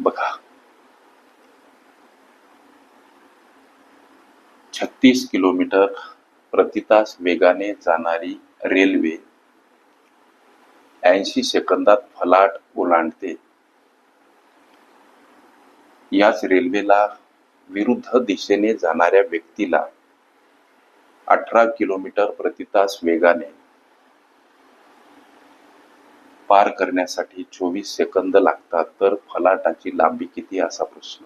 बघा. छत्तीस किलोमीटर प्रतितास वेगाने जाणारी रेल्वे ऐंशी सेकंदात फलाट ओलांडते. याच रेल्वेला विरुद्ध दिशेने जाणाऱ्या व्यक्तीला अठरा किलोमीटर प्रतितास वेगाने पार करण्यासाठी चोवीस सेकंद लागतात तर फलाटाची लांबी किती असा प्रश्न.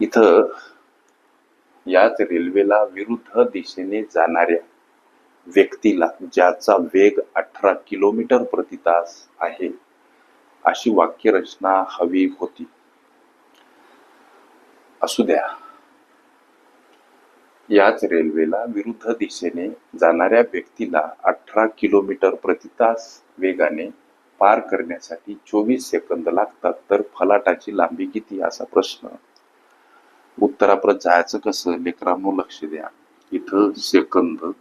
इथं याच रेल्वेला विरुद्ध दिशेने जाणाऱ्या व्यक्तीला ज्याचा वेग अठरा किलोमीटर प्रति तास आहे अशी वाक्यरचना हवी होती. असू द्या. याच रेल्वेला विरुद्ध दिशेने जाणाऱ्या व्यक्तीला अठरा किलोमीटर प्रति तास वेगाने पार करण्यासाठी चोवीस सेकंद लागतात. तर फलाटाची लांबी किती? असा प्रश्न. उत्तराप्रत जायचं कसं? लेकरांनो लक्ष द्या. इथं सेकंद.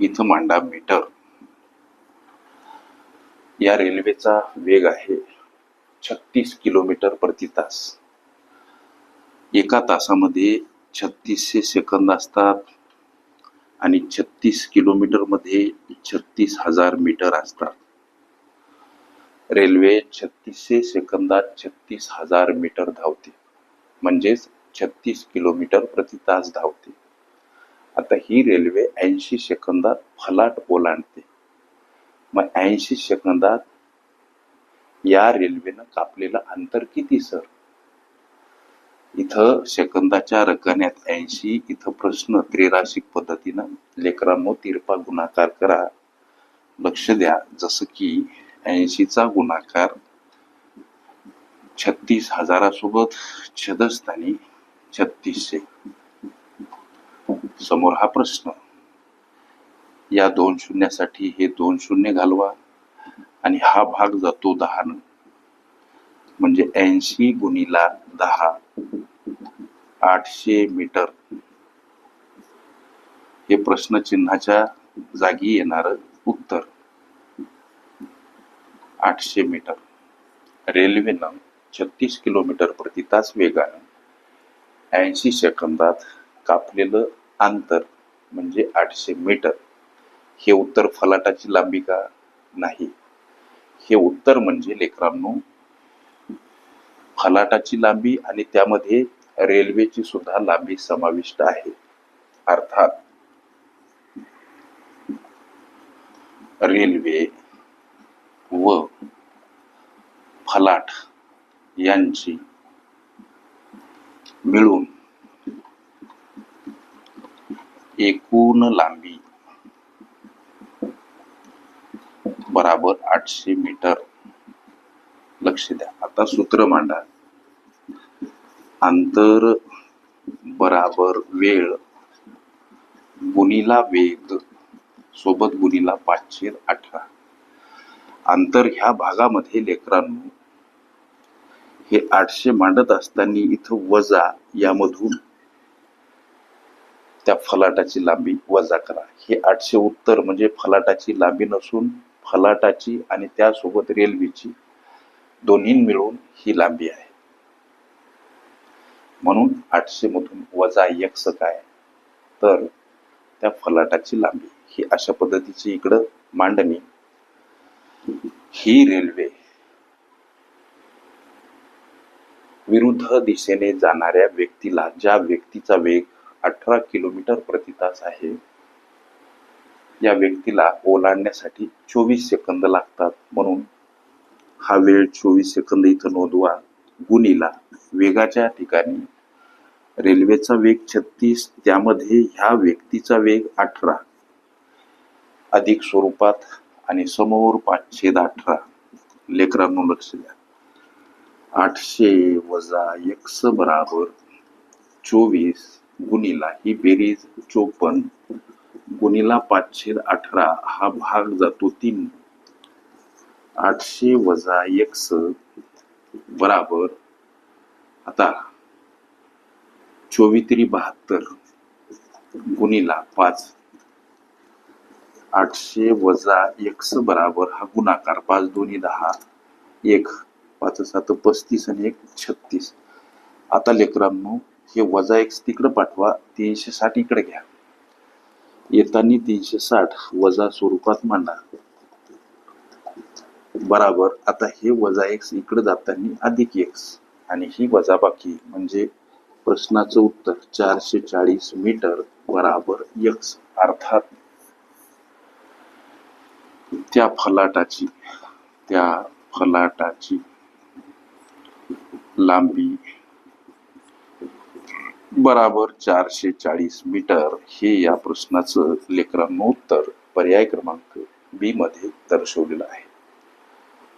इथं मांडा मीटर. या रेल्वेचा वेग आहे छत्तीस किलोमीटर प्रति तास एका तासामध्ये छत्तीसशे सेकंद असतात आणि छत्तीस किलोमीटरमध्ये छत्तीस हजार मीटर असतात. रेल्वे छत्तीसशे सेकंदात छत्तीस हजार मीटर धावते. म्हणजेच छत्तीस किलोमीटर प्रति तास धावते. आता ही रेल्वे ऐंशी सेकंदात फलाट ओलांडते मग ऐंशी सेकंदात या रेल्वेनं कापलेलं अंतर किती सर? इथं सेकंदाच्या रकान्यात ऐंशी इथं प्रश्न त्रिराशिक पद्धतीनं लेकरांनो तिरपा गुणाकार करा. लक्ष द्या जसं की ऐंशीचा गुणाकार छत्तीस हजारासोबत छदस्थानी छत्तीसशे. समोर हा प्रश्न. या दोन शून्यासाठी हे दोन शून्य घालवा आणि हा भाग जातो दहानं म्हणजे ऐंशी गुणिला दहा. आठशे मीटर. हे प्रश्नचिन्हाच्या जागी येणार उत्तर. आठशे मीटर. रेल्वेनं छत्तीस किलोमीटर प्रति तास वेगानं ऐंशी सेकंदात कापलेलं अंतर म्हणजे आठशे मीटर. हे उत्तर फलाटाची लांबी का नाही? हे उत्तर म्हणजे लेकरांनो फलाटाची लांबी आणि त्यामध्ये रेल्वेची सुद्धा लांबी समाविष्ट आहे. अर्थात रेल्वे व फलाट यांची मिळून एकूण लांबी बराबर आठशे मीटर. लक्ष द्या. आता सूत्र मांडा. अंतर बराबर वेळ. गुणिला वेग सोबत गुणिला पाचशे अठरा. अंतर ह्या भागामध्ये लेकरांनो हे आठशे मांडत असताना इथं वजा यामधून त्या फलाटाची लांबी वजा करा. हे आठशे उत्तर म्हणजे फलाटाची लांबी नसून फलाटाची आणि त्यासोबत रेल्वेची दोन्ही मिळून ही लांबी आहे. म्हणून आठशे मधून वजा एक्स काय तर त्या फलाटाची लांबी ही अशा पद्धतीची इकडं मांडणी. ही रेल्वे विरुद्ध दिशेने जाणाऱ्या व्यक्तीला ज्या व्यक्तीचा वेग अठरा किलोमीटर प्रति तास आहे या व्यक्तीला ओलांडण्यासाठी चोवीस सेकंद लागतात. म्हणून हा वेळ चोवीस सेकंद इथं नोंदवा. गुणीला वेगाच्या ठिकाणी. रेल्वेचा वेग छत्तीस त्यामध्ये ह्या व्यक्तीचा वेग अठरा. अधिक स्वरूपात आणि समोर पाचशे अठरा. लेकरांनो लक्ष द्या. आठशे वजा एक्स बराबर चोवीस गुणीला ही बेरीज चोपन्न. गुणीला पाचशे अठरा हा भाग जातो तीन. आठशे वजा एक्स बराबर. आता चोवीस तरी बहात्तर गुणीला पाच. आठशे वजा एक्स बराबर हा गुणाकार पाच दोन्ही दहा. एक पाच सात पस्तीस आणि एक छत्तीस. आता लेकरांनो हे वजा एक्स तिकडे पाठवा तीनशे साठ इकडे घ्या. येताना तीनशे साठ वजा स्वरूपात मांडा. बराबर. आता हे वजा एक्स इकडे जाताना अधिक एक्स आणि ही वजा बाकी म्हणजे प्रश्नाचं उत्तर चारशे चाळीस मीटर बराबर एक्स अर्थात त्या फलाटाची त्या फलाटाची लांबी बराबर चारशे चाळीस मीटर हे या प्रश्नाचं लेकरांनो उत्तर पर्याय क्रमांक बी मध्ये दर्शवलेलं आहे.